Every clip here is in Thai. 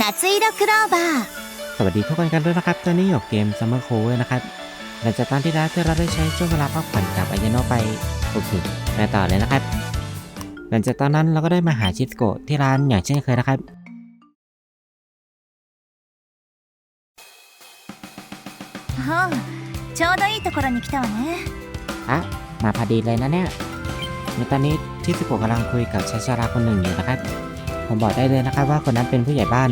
夏色クローバー สวัสดีทุกคนกันด้วยนะครับ ตอนนี้อยู่เกม Summer Cover นะครับ หลังจากตอนที่แล้วที่เราได้ใช้ช่วงเวลาพักผ่อนกับอายโนไปโอเคมาต่อเลยนะครับ หลังจากตอนนั้นเราก็ได้มาหาชิสโกะที่ร้านอย่างเช่นเคยนะครับ はあちょうどいいところに来たわね อะมาพอดีเลยนะเนี่ยในตอนนี้ชิสโกะกำลังคุยกับชายชาราคนหนึ่งอยู่นะครับ ผมบอกได้เลยนะครับว่าคนนั้นเป็นผู้ใหญ่บ้าน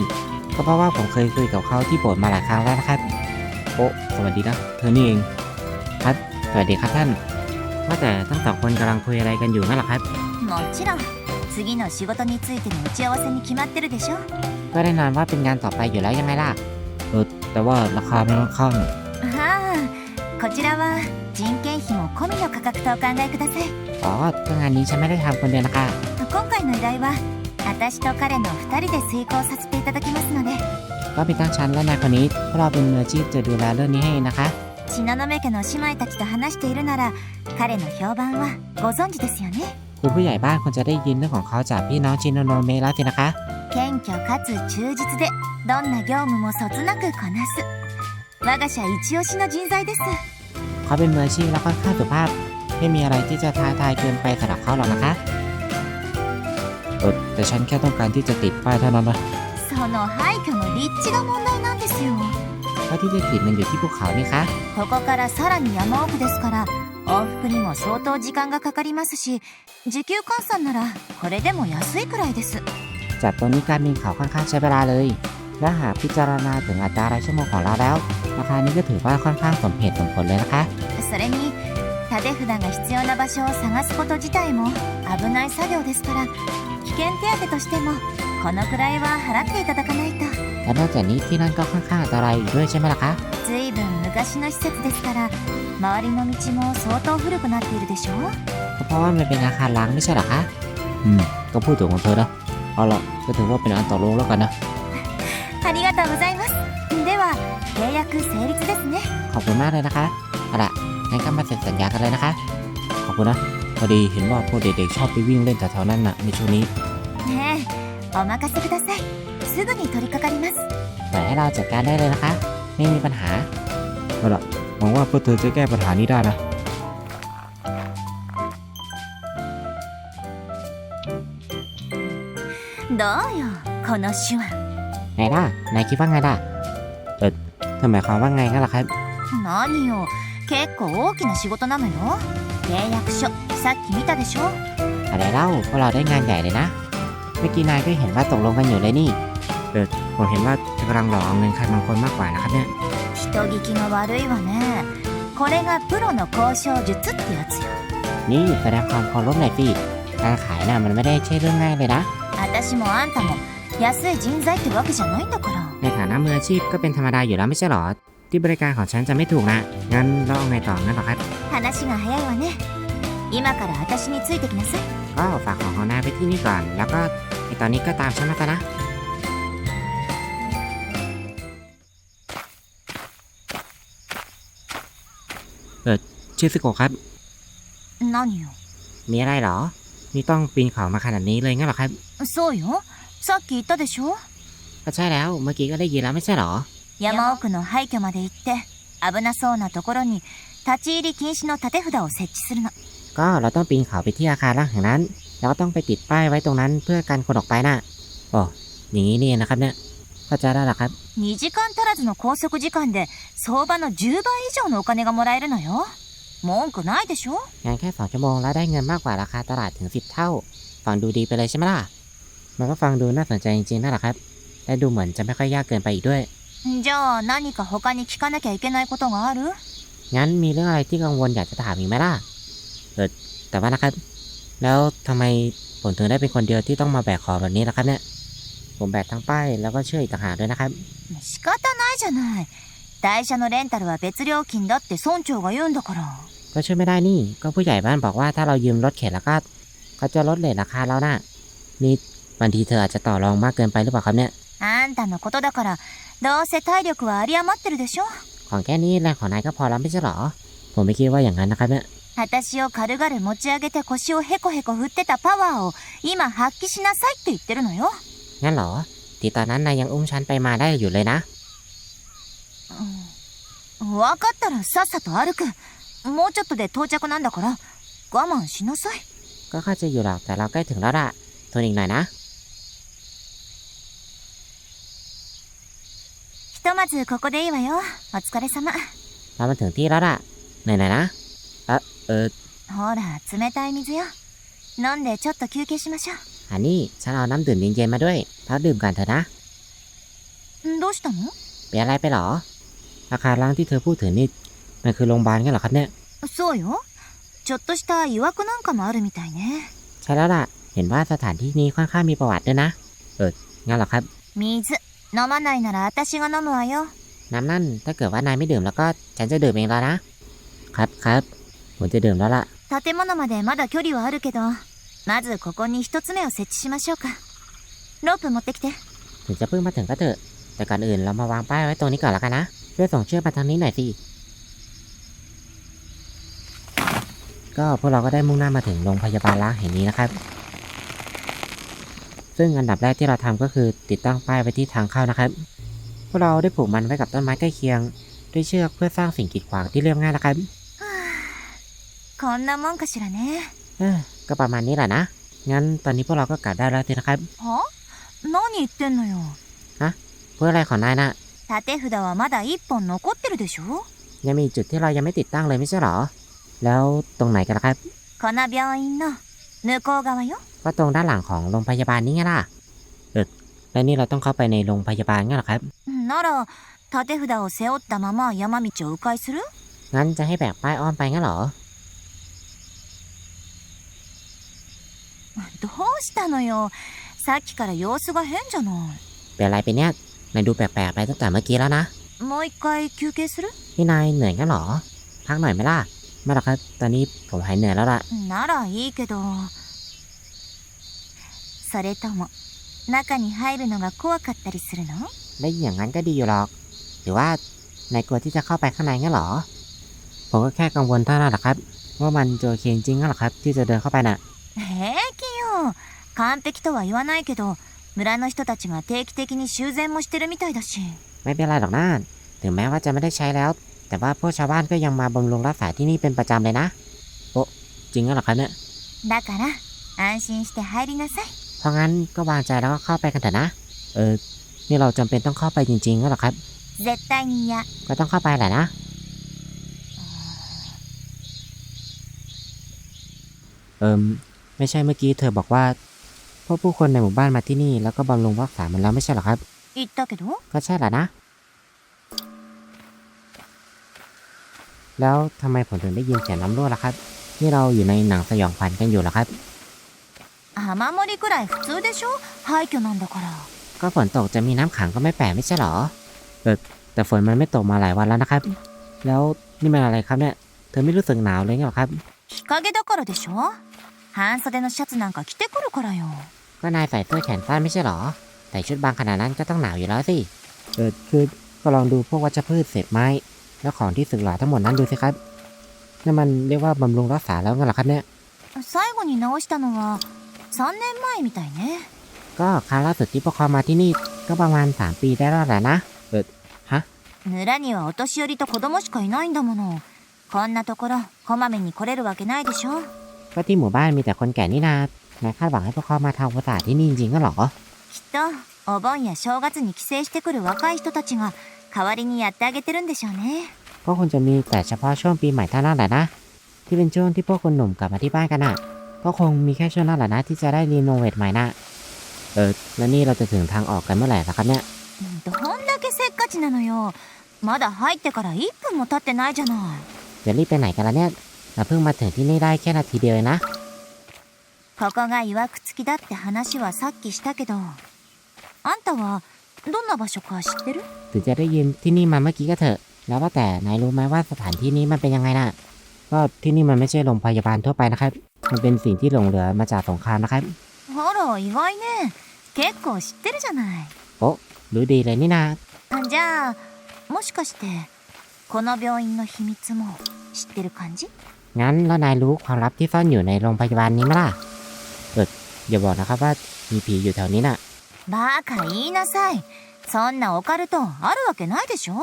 ก็เพราะว่าผมเคยคุยกับเขาที่โบสถ์มาหลายครั้งแล้วนะครับ โอ้สวัสดีนะ เธอนี่เอง ครับ สวัสดีครับท่าน ว่าแต่ทั้งสองคนกำลังคุยอะไรกันอยู่นั่นหรอครับもちろん次の仕事についての打ち合わせに決まってるでしょก็ได้นอนว่าเป็นงานต่อไปอยู่แล้วยังไงล่ะ เออ แต่ว่าราคาไม่ลดข้างฮ่าこちらは人件費も込みの価格とお考えくださいอ๋อถ้างานนี้ฉันไม่ได้ทำคนเดียวนะคะ今回の依頼は私と彼の2人で遂行させていただきますので ก็เป็นทั้งฉันและนายคนนี้เพราะเราเป็นมืออาชีพจะดูแลเรื่องนี้ให้นะคะ 東雲家の姉妹たちと話しているなら彼の評判はご存知ですよね คุณผู้ใหญ่บ้านควรจะได้ยินเรื่องของเขาจากพี่น้องชินโนโนเมะแล้วสินะคะ 謙虚かつ忠実でどんな業務もそつなくこなす我が社一押しの人材です เขาเป็นมืออาชีพและค่อนข้างสุภาพ ไม่มีอะไรที่จะท้าทายเกินไปสำหรับเขาหรอกนะคะเ ออแต่ฉันแค่ต้องการที่จะติดป้ายเท่านั้นนะ その廃墟の立地が問題なんですよ เพราะที่จะติดมันอยู่ที่ภูเขานี่คะ ここからさらに山奥ですから往復にも相当時間がかかりますし時給換算ならこれでも安いくらいです จากตรงนี้การบินเขาค่อนข้างใช้เวลาเลย และหากพิจารณาถึงอัตรารายชั่วโมงของเราแล้ว ราคานี้ก็ถือว่าค่อนข้างสมเหตุสมผลเลยนะคะ それに立て札が必要な場所を探すこと自体も危ない作業ですから危 険手当としてもこのくらいは払っていただかないと และนอกจากนี้ที่นั่นก็ค่อนข้างอันตรายอีกด้วยใช่ไหมล่ะคะ ずいぶん昔の施設ですから周りの道も相当古くなっているでしょ ก็เพราะว่ามันเป็นอาคารล้างไม่ใช่เหรอคะ อืม ก็พูดถึงของเธอนะ เอาละก็ถือว่าเป็นอันต่อรองแล้วกันนะ ありがとうございますでは契約成立ですね ขอบคุณมากเลยนะคะ เอาละงั้นก็มาเซ็นสัญญากันเลยนะคะ ขอบคุณนะ พอดีเห็นว่าพวกเด็กๆชอบไปวิ่งเล่นแถวๆนั้นน่ะในช่วงนี้ ねえお任せくださいすぐに取り掛かります ปล่อยให้เราจัดการได้เลยนะคะ ไม่มีปัญหา เอาละหวังว่าพวกเธอจะแก้ปัญหานี้ได้นะ どうよこの手腕 ไงล่ะ นายคิดว่าไงล่ะ เออเธอหมายความว่าไงกันล่ะครับ 何よ結構大きな仕事なのよ 契約書さっき見たでしょ อะไรเล่าพวกเราได้งานใหญ่เลยนะ เมื่อกี้นายก็เห็นว่าตกลงกันอยู่เลยนี่ เออผมเห็นว่าเธอกำลังหลอกเอาเงินใครบางคนมากกว่านะครับเนี่ย 人聞きが悪いわねこれがプロの交渉術ってやつよ นี่แสดงความเคารพหน่อยสิการขายน่ะมันไม่ได้ใช่เรื่องง่ายเลยนะ 私もあんたも安い人材ってわけじゃないんだから ในฐานะมืออาชีพก็เป็นธรรมดาอยู่แล้วไม่ใช่หรอ ที่บริการของฉันจะไม่ถูกนะ งั้นเราเอาไงต่องั้นเหรอครับ 話が早いわね今から私についてきなさい ก็ฝากของของนายไปที่นี่ก่อน แล้วก็ไอตอนนี้ก็ตามฉันมาซะนะ เออชื่อสโกะครับ 何よ มีอะไรเหรอ นี่ต้องปีนเขามาขนาดนี้เลยงั้นเหรอครับ そうよさっき言ったでしょ ก็ใช่แล้ว เมื่อกี้ก็ได้ยินแล้วไม่ใช่เหรอ 山奥の廃墟まで行って危なそうなところに立ち入り禁止の立て札を設置するの ก็เราต้องปีนเขาไปที่อาคารล่างแห่งนั้น แล้วก็ต้องไปติดป้ายไว้ตรงนั้นเพื่อกันคนออกไปน่ะโอ้อย่างนี้นี่เองนะครับเนี่ย เข้าใจแล้วเหรอครับ 2時間足らずの拘束時間で相場の10倍以上のお金がもらえるのよ文句ないでしょ งานแค่สองชั่วโมงแล้วได้เงินมากกว่าราคาตลาดถึงสิบเท่า ฟังดูดีไปเลยใช่ไหมล่ะ มันก็ฟังดูน่าสนใจจริงๆนั่นแหละครับ และดูเหมือนจะไม่ค่อยยากเกินไปอีกด้วย じゃあ何か他に聞かなきゃいけないことがある งั้นมีเรื่องอะไรที่กังวลอยากจะถามอีกไหมล่ะ เออแต่ว่านะครับ แล้วทำไมผมถึงได้เป็นคนเดียวที่ต้องมาแบกของแบบนี้ล่ะครับเนี่ย ผมแบกทั้งป้ายแล้วก็เชื่ออีกต่างหากด้วยนะครับ 仕方ないじゃない台車のレンタルは別料金だって村長が言うんだから ก็ช่วยไม่ได้นี่ ก็ผู้ใหญ่บ้านบอกว่าถ้าเรายืมรถเข็นแล้วก็เขาจะลดเลทราคาแล้วนะนี่บางทีเธออาจจะต่อรองมากเกินไปหรือเปล่าครับเนี่ย あんたのことだからどうせ体力は有り余ってるでしょ ของแค่นี้แรงของนายก็พอแล้วไม่ใช่หรอ ผมไม่คิดว่าอย่างนั้นนะครับเนี่ย 私を軽々持ち上げて腰をヘコヘコ振ってたパワーを今発揮しなさいって言ってるのよ งั้นเหรอ ที่ตอนนั้นนายยังอุ้มฉันไปมาได้อยู่เลยนะ うん分かったらさっさと歩くもうちょっとで到着なんだから我慢しなさい ก็เข้าใจอยู่หรอกแต่เราใกล้ถึงแล้วล่ะทนอีกหน่อยนะ まずここでいいわよお疲れ様 เรามาถึงที่แล้วล่ะเหนื่อยหน่อยนะเอะเออ ほら冷たい水よ飲んでちょっと休憩しましょ อันนี้ฉันเอาน้ำดื่มเย็นๆมาด้วยพักดื่มกันเถอะนะ うどうしたの เป็นอะไรไปหรอ อาคารร้างที่เธอพูดถึงนี่มันคือโรงพยาบาลกันเหรอครับเนี่ย そうよちょっとした曰くなんかもあるみたいね ใช่แล้วล่ะ เห็นว่าสถานที่นี้ค่อนข้างมีประวัติด้วยนะ เออ งั้นเหรอครับ 水 飲まないなら私が飲むわよ น้ำนั่น ถ้าเกิดว่านายไม่ดื่มแล้วก็ฉันจะดื่มเองแล้วนะ ครับครับ ผมจะดื่มแล้วล่ะ 建物までまだ距離はあるけどまずここに一つ目を設置しましょうかロープ持ってきて ถึงจะเพิ่งมาถึงก็เถอะ แต่ก่อนอื่นเรามาวางป้ายไว้ตรงนี้ก่อนแล้วกันนะ ช่วยส่งเชือกมาทางนี้หน่อยสิ ก็พวกเราก็ได้มุ่งหน้ามาถึงโรงพยาบาลล้างแห่งนี้นะครับ ซึ่งอันดับแรกที่เราทำก็คือติดตั้งป้ายไว้ที่ทางเข้านะครับ พวกเราได้ผูกมันไว้กับต้นไม้ใกล้เคียง ด้วยเชือกเพื่อสร้างสิ่งกีดขวางที่เรียบง่ายนะครับ こんなもんかしらね เออก็ประมาณนี้แหละนะ งั้นตอนนี้พวกเราก็กลับได้แล้วสินะครับ は何言ってんのよ เพื่ออะไรของนายน่ะ 縦札はまだ一本残ってるでしょ ยังมีจุดที่เรายังไม่ติดตั้งเลยไม่ใช่หรอ แล้วตรงไหนกันล่ะครับ この病院の向こう側よ ก็ตรงด้านหลังของโรงพยาบาลนี่ไงล่ะ เออแล้วนี่เราต้องเข้าไปในโรงพยาบาลงั้นเหรอครับ なら縦札を背負ったまま山道を迂回する งั้นจะให้แบกป้ายอ้อมไปงั้นเหรอ どうしたのよさっきから様子が変じゃな เป็นอะไรไปเนี่ย นายดูแปลกๆไปตั้งแต่เมื่อกี้แล้วนะ いもう一回休憩する พี่นายเหนื่อยงั้นเหรอ พักหน่อยไหมล่ะ ไม่หรอกครับ ตอนนี้ผมหายเหนื่อยแล้วล่ะ ならいいけど それとも中に入るのが怖かったりするの ได้ยินอย่างนั้นก็ดีอยู่หรอก หรือว่านายกลัวที่จะเข้าไปข้างในงั้นเหรอ ผมก็แค่กังวลเท่านั้นแหละครับ ว่ามันจะโอเคจริงงั้นเหรอครับ ที่จะเดินเข้าไปน่ะ 平気よ完璧とは言わないけど村の人たちが定期的に修繕もしてるみたいだし ไม่เป็นไรหรอกนะถึงแม้ว่าจะไม่ได้ใช้แล้ว แต่ว่าพวกชาวบ้านก็ยังมาบำรุงรักษาที่นี่เป็นประจำเลยนะ โอ้จริงงั้นเหรอครับเนี่ย だから安心して入りなさい เพ ราะงั้นก็วางใจแล้วก็เข้าไปกันเถอะนะ เออ นี่เราจำเป็นต้องเข้าไปจริงๆงั้นเหรอครับ 絶対に嫌 ก็ต้องเข้าไปแหละนะ เอิมไม่ใช่เมื่อกี้เธอบอกว่าพวกผู้คนในหมู่บ้านมาที่นี่แล้วก็บำรุงรักษามันแล้วไม่ใช่เหรอครับ 言ったけど ก็ใช่แหละนะ แล้วทำไมผมถึงได้ยินเสียงน้ำรั่วล่ะครับ นี่เราอยู่ในหนังสยองขวัญกันอยู่เหรอครับ 雨漏りくらい普通でしょ廃墟なんだから ก็ฝนตกจะมีน้ำขังก็ไม่แปลกไม่ใช่เหรอ เออแต่ฝนมันไม่ตกมาหลายวันแล้วนะครับ แล้วนี่มันอะไรครับเนี่ย เธอไม่รู้สึกหนาวเลยไงเหรอครับ 日陰だからでしょ半袖のシャツなんか着てくるからよ ก็นายใส่เสื้อแขนสั้นไม่ใช่เหรอ แต่ชุดบางขนาดนั้นก็ต้องหนาวอยู่แล้วสิ เออคือก็ลองดูพวกวัชพืชเศษไม้ แล้วของที่สึกหรอทั้งหมดนั้นดูสิครับนั่นมันเรียกว่าบำรุงรักษาแล้วงั้นเหรอครับเนี่ย 最後に直したのは 3年前みたいね ก็ครั้งล่าสุดที่พวกเขามาที่นี่ก็ประมาณ 3 ปีได้แล้วแหละนะ เออฮะ 村にはお年寄りと子供しかいないんだものこんなところこまめに来れるわけないでしょ ก็ที่หมู่บ้านมีแต่คนแก่นี่นานายคาดหวังให้พวกเขามาทำความสะอาดที่นี่จริงๆก็เหรอ きっとお盆や正月に帰省してくる若い人たちが代わりにやってあげてるんでしょうね ก็คงจะมีแต่เฉพาะช่วงปีใหม่เท่านั้นแหละนะ ที่เป็นช่วงที่พวกคนหนุ่มกลับมาที่บ้านกันน่ะ ก็คงมีแค่ช่วงนั้นแหละนะที่จะได้รีโนเวทใหม่น่ะ เออ แล้วนี่เราจะถึงทางออกกันเมื่อไหร่ล่ะครับเนี่ย どんだけせっかちなのよまだ入ってから1分も経ってないじゃない จะรีบไปไหนกันล่ะเนี่ย เราเพิ่งมาถึงที่นี่ได้แค่นาทีเดียวเองนะ ここが曰く付きだって話はさっきしたけどあんたはどんな場所か知ってる ถึงจะได้ยินที่นี่มาเมื่อกี้ก็เถอะ แล้วว่าแต่นายรู้ไหมว่าสถานที่นี้มันเป็นยังไงน่ะ ก็ที่นี่มันไม่ใช่โรงพยาบาลทั่วไปนะครับ มันเป็นสิ่งที่หลงเหลือมาจากสงครามนะครับ あら意外ね結構知ってるじゃない รู้ดีเลยนี่นา じゃあもしかしてこの病院の秘密も知ってる感じ งั้นแล้วนายรู้ความลับที่ซ่อนอยู่ในโรงพยาบาลนี้ไหมล่ะ เอออย่าบอกนะครับว่ามีผีอยู่แถวนี้น่ะ バカ言いなさいそんなオカルトあるわけないでしょ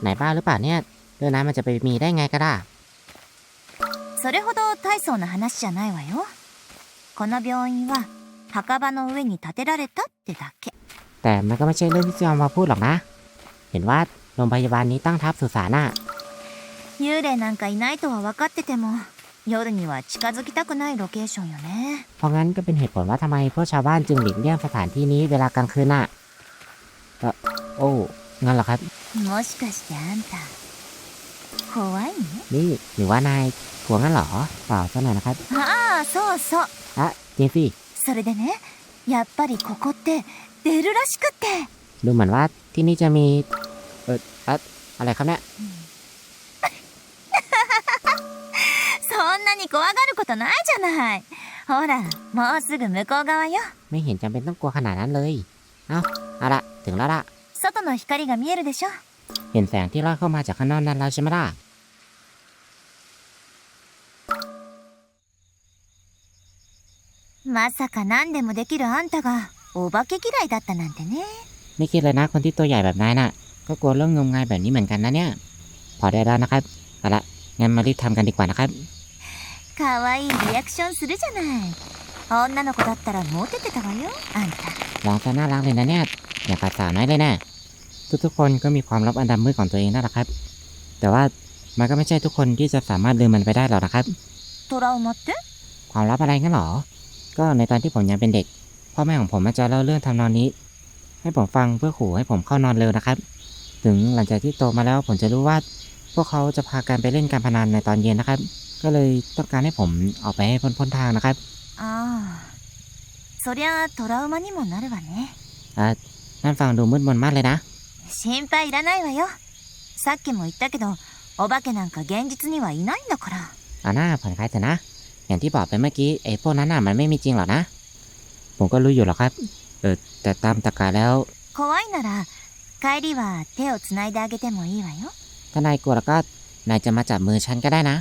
ไหนบ้าหรือเปล่าเนี่ยเรื่องนั้นมันจะไปมีได้ไงก็ได้ それほど大層な話じゃないわよこの病院は墓場の上に建てられたってだけ แต่มันก็ไม่ใช่เรื่องที่จะเอามาพูดหรอกนะ เห็นว่าโรงพยาบาลนี้ตั้งทับสุสานน่ะ 幽霊なんかいないとは分かってても夜には近づきたくないロケーションよね เพราะงั้นก็เป็นเหตุผลว่าทำไมพวกชาวบ้านจึงหลีกเลี่ยงสถานที่นี้เวลากลางคืนน่ะเอ่อโอ้งั้นเหรอครับ もしかしてあんた 怖いの นี่หรือว่านายผัวงั้นเหรอเปล่าซะหน่อยนะครับ ああそうそう อ่ะจริงสิ それでねやっぱりここって出るらしくって ดูเหมือนว่าที่นี่จะมี เอออะอะไรครับเนี่ย そんなに怖がることないじゃないほらもうすぐ向こう側よ ไม่เห็นจำเป็นต้องกลัวขนาดนั้นเลย เอาเอาละถึงแล้วละ 外の光が見えるでしょ เห็นแสงที่ลอดเข้ามาจากข้างนอกนั้นแล้วใช่ไหมล่ะ まさか何でもできるあんたがお化け嫌いだったなんてね ไม่คิดเลยนะคนที่ตัวใหญ่แบบนายน่ะ ก็กลัวเรื่องงมงายแบบนี้เหมือนกันนะเนี่ย พอได้แล้วนะครับเอาละงั้นมารีบทำกันดีกว่านะครับ 可愛いリアクションするじゃない女の子だったらモテてたわよあんた ลองซะน่ารักเลยนะเนี่ย อย่างกับสาวน้อยเลยนะ ทุกๆคนก็มีความลับอันดำมืดของตัวเองนั่นแหละครับ แต่ว่ามันก็ไม่ใช่ทุกคนที่จะสามารถลืมมันไปได้หรอกนะครับ トラウマって ความลับอะไรงั้นหรอ ก็ในตอนที่ผมยังเป็นเด็ก พ่อแม่ของผมมาจะเล่าเรื่องทำนองนี้ ให้ผมฟังเพื่อขู่ให้ผมเข้านอนเร็วนะครับ ถึงหลังจากที่โตมาแล้วผมจะรู้ว่า พวกเขาจะพากันไปเล่นการพนันในตอนเย็นนะครับ ก็เลยต้องการให้ผมออกไปให้พ้นๆทางนะครับ ああそりゃトラウマにもなるわね อ่ะนั่นฟังดูมืดมนมากเลยนะ 心配いらないわよさっきも言ったけどお化けなんか現実にはいないんだから เอาหน้าผ่อนคลายเถอะนะ อย่างที่บอกไปเมื่อกี้ไอ้พวกนั้นน่ะมันไม่มีจริงหรอกนะ ผมก็รู้อยู่หรอกครับ เออแต่ตามตะกาแล้ว 怖いなら帰りは手をつないであげてもいいわよ ถ้านายกลัวแล้วก็นายจะมาจับมือฉันก็ได้นะ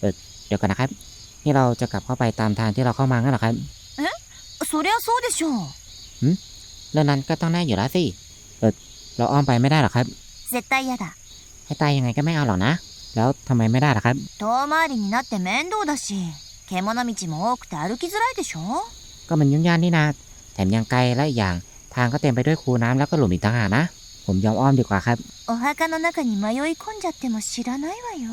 เออเดี๋ยวก่อนนะครับ นี่เราจะกลับเข้าไปตามทางที่เราเข้ามางั้นเหรอครับ そりゃそうでしょう เรื่องนั้นก็ต้องแน่อยู่แล้วสิ เออ เราอ้อมไปไม่ได้หรอครับ 絶対嫌だ ให้ตายยังไงก็ไม่เอาหรอกนะ แล้วทำไมไม่ได้ล่ะครับ 遠回りになって面倒だし獣道も多くて歩きづらいでしょ ก็มันยุ่งยากนี่นา แถมยังไกลและอีกอย่าง ทางก็เต็มไปด้วยคูน้ำแล้วก็หลุมอีกต่างหากนะ ผมยอมอ้อมดีกว่าครับ お墓の中に迷い込んじゃっても知らないわよ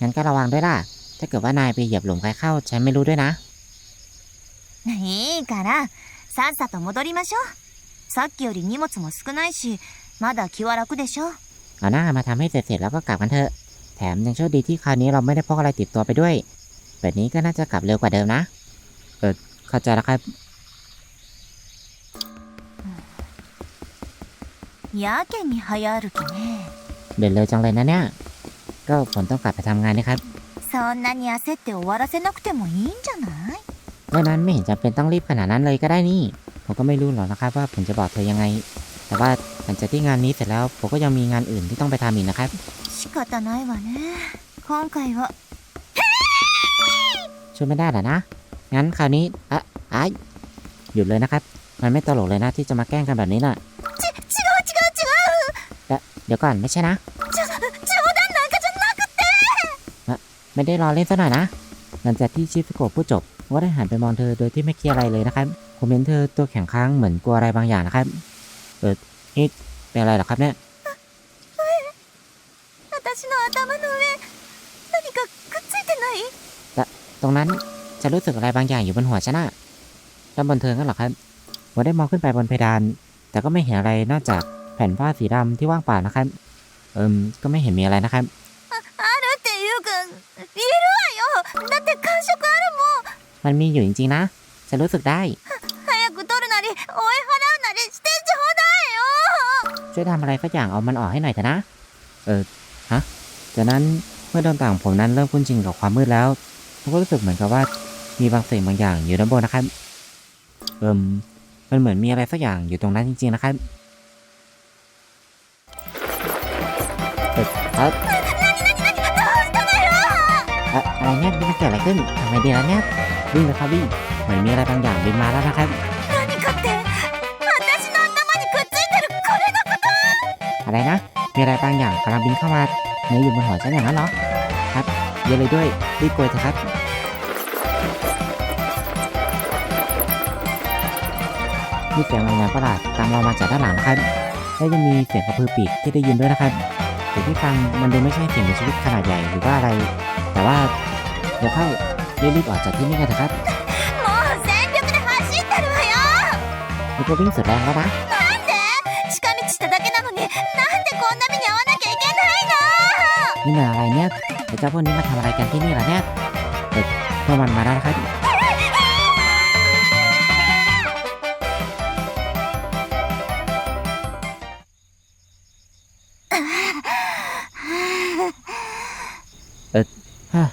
งั้นก็ระวังด้วยล่ะ ถ้าเกิดว่านายไปเหยียบหลุมใครเข้า ฉันไม่รู้ด้วยนะ いいからさっさと戻りましょうさっきより荷物も少ないし まだ気は楽でしょ เอาหน้ามาทำให้เสร็จๆแล้วก็กลับกันเถอะ แถมยังโชคดีที่คราวนี้เราไม่ได้พกอะไรติดตัวไปด้วย แบบนี้ก็น่าจะกลับเร็วกว่าเดิมนะ เออเข้าใจแล้วครับ やけに早歩きね เดินเร็วจังเลยนะเนี่ย ก็ผมต้องกลับไปทำงานนี่ครับ そんなに焦って終わらせなくてもいいんじゃない เรื่องนั้นไม่เห็นจำเป็นต้องรีบขนาดนั้นเลยก็ได้นี่ ผมก็ไม่รู้หรอกนะครับว่าผมจะบอกเธอยังไง แต่ว่า หลังจากที่งานนี้เสร็จแล้ว ผมก็ยังมีงานอื่นที่ต้องไปทำอีกนะครับ 仕方ないわね今回は ช่วยไม่ได้เหรอนะ งั้นคราวนี้อะไอะหยุดเลยนะครับ มันไม่ตลกเลยนะที่จะมาแกล้งกันแบบนี้น่ะ ち違う違う違う เดี๋ยวก่อนไม่ใช่นะ 冗談なんかじゃなくて ไม่ได้รอเล่นซะหน่อยนะ หลังจากที่ชิฟโกะพูดจบผมก็ได้หันไปมองเธอโดยที่ไม่คิดอะไรเลยนะครับ ผมเห็นเธอตัวแข็งค้างเหมือนกลัวอะไรบางอย่างนะครับ เออ นี่เป็นอะไรหรอครับเนี่ยตรงนั้นจะรู้สึกอะไรบางอย่างอยู่บนหัวฉันนะด้านบนเธอก็หรอครับผมได้มองขึ้นไปบนเพดาน แต่ก็ไม่เห็นอะไรนอกจากแผ่นผ้าสีดำที่ว่างเปล่านะครับ เอิมก็ไม่เห็นมีอะไรนะครับมันมีอยู่จริงๆนะ จะรู้สึกได้ ช่วยทำอะไรสักอย่างเอามันออกให้หน่อยเถอะนะ เออ ฮะ จากนั้นเมื่อดวงตาของผมนั้นเริ่มคุ้นชินกับความมืดแล้วผมก็รู้สึกเหมือนกับว่ามีบางสิ่งบางอย่างอยู่ด้านบนนะครับ เอิมมันเหมือนมีอะไรสักอย่างอยู่ตรงนั้นจริง ๆ นะครับเอ่อครับอะอะไรเนี่ยมันเกิดอะไรขึ้นทำไมดีแล้วเนี่ยวิ่งเลยครับวิ่งเหมือนมีอะไรบางอย่างบินมาแล้วนะครับ อะไรนะ มีอะไรบางอย่างกำลังบินเข้ามาเนื้อยู่บนหัวฉันอย่างนั้นเนาะครับ เยอะเลยด้วย รีบกลัวเถอะครับมีเสียงลมแรงประหลาดตามเรามาจากด้านหลังนะครับ และยังมีเสียงกระพือปีกที่ได้ยินด้วยนะครับเสียงที่ฟังมันดูไม่ใช่เสียงในชีวิตขนาดใหญ่หรือว่าอะไร แต่ว่าเดี๋ยวเข้ารีบรีบออกจากที่นี่กันเถอะครับนี่ก็วิ่งสุดแรงแล้วนะ นี่มันอะไรเนี่ยไอ้เจ้าพวกนี้มาทำอะไรกันที่นี่ล่ะเนี่ยเด็กพวกมันมาแล้วนะครับ ฮะ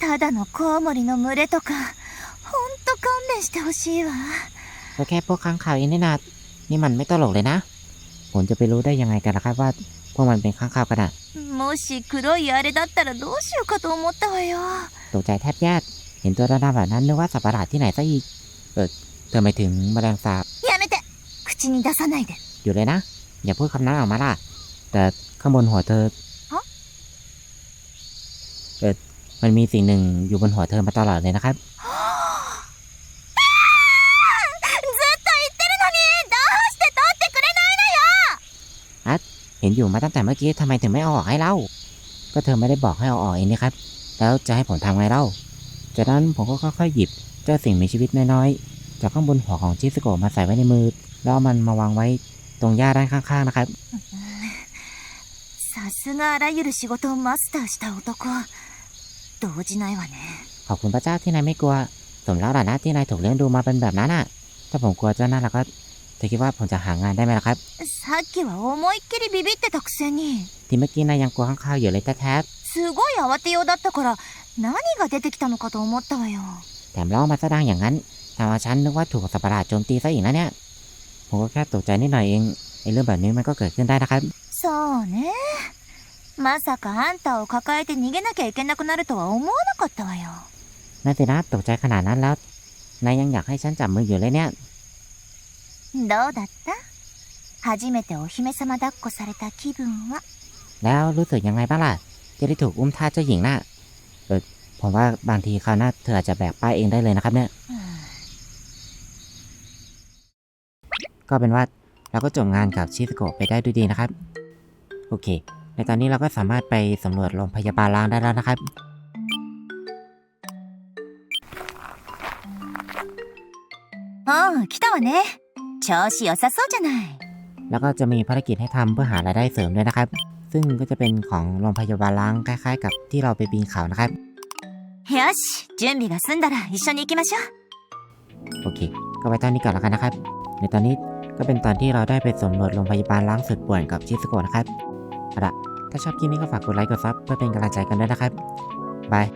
ただのコウモリの群れとかほんと勘弁してほしいわ ก็แค่พวกค้างคาวเองนี่นานี่มันไม่ตลกเลยนะ ผมจะไปรู้ได้ยังไงกันล่ะครับว่า พวกมันเป็นค้างคาวกันอะ もし黒いあれだったらどうしようかと思ったわよ ตกใจแทบแย่เห็นตัวดำๆแบบนั้นนึกว่าสัตว์ประหลาดที่ไหนซะอีก เออเธอหมายถึงแมลงสาบ やめて口に出さないで อยู่เลยนะ อย่าพูดคำนั้นออกมาล่ะ แต่ข้างบนหัวเธอ ฮะ เออมันมีสิ่งหนึ่งอยู่บนหัวเธอมาตลอดเลยนะครับ เห็นอยู่มาตั้งแต่เมื่อกี้ทำไมถึงไม่เอาออกให้เล่า ก็เธอไม่ได้บอกให้เอาออกเองนะครับ แล้วจะให้ผมทำไงเล่า จากนั้นผมก็ค่อยๆหยิบเจ้าสิ่งมีชีวิตน้อยๆ จากข้างบนหัวของชิสโกะมาใส่ไว้ในมือ แล้วมันมาวางไว้ตรงหญ้าด้านข้างๆนะครับさすがあらゆる仕事をマスターした男動じないわねขอบคุณพระเจ้าที่นายไม่กลัว สมแล้วล่ะนะที่นายถูกเลี้ยงดูมาเป็นแบบนั้นอะ ถ้าผมกลัวเจ้านั่นล่ะก็ ธอคิดว่าผมจะหางานได้ไหมล่ะครับ さっきは思いっきりビビってたくせに ที่เมื่อกี้นายยังกลัวข้างข้าวอยู่เลยแท้ すごい慌てようだったから何が出てきたのかと思ったわよ ๆแถมเล่ามาซะดังอย่างนั้นทำเอาฉันนึกว่าถูกสัตว์ประหลาดโจมตีซะอีกนะเนี่ย ผมก็แค่ตกใจนิดหน่อยเองไอ้เรื่องแบบนี้มันก็เกิดขึ้นได้นะครับ そうねまさかあんたを抱えて逃げなきゃいけなくなるとは思わなかったわよ นั่นสินะตกใจขนาดนั้นแล้ว นายยังอยากให้ฉันจับมืออยู่เลยเนี่ย ど うだった初めてお姫様抱っこされた気分は แล้วรู้สึกยังไงบ้างล่ะ จะได้ถูกอุ้มท่าเจ้าหญิงน่ะ เออผมว่าบางทีคราวหน้าเธออาจจะแบกป้ายเองได้เลยนะครับเนี่ย うん ก็เป็นว่าเราก็จบงานกับชิสโกะไปได้ด้วยดีนะครับ โอเค ในตอนนี้เราก็สามารถไปสำรวจโรงพยาบาลล้างได้แล้วนะครับ うん来たわね 調子良さそうじゃない แล้วก็จะมีภารกิจให้ทำเพื่อหารายได้เสริมด้วยนะครับ ซึ่งก็จะเป็นของโรงพยาบาลล้างคล้ายๆ กับที่เราไปปีนเขานะครับ よし準備が済んだら一緒に行きましょう โอเค ก็ไว้ตอนนี้ก่อนแล้วกันนะครับ ในตอนนี้ก็เป็นตอนที่เราได้ไปสำรวจโรงพยาบาลล้างสุดป่วนกับชิสโกะนะครับเอาละถ้าชอบคลิปนี้ก็ฝากกดไลค์กดซับเพื่อเป็นกำลังใจกันด้วยนะครับ บาย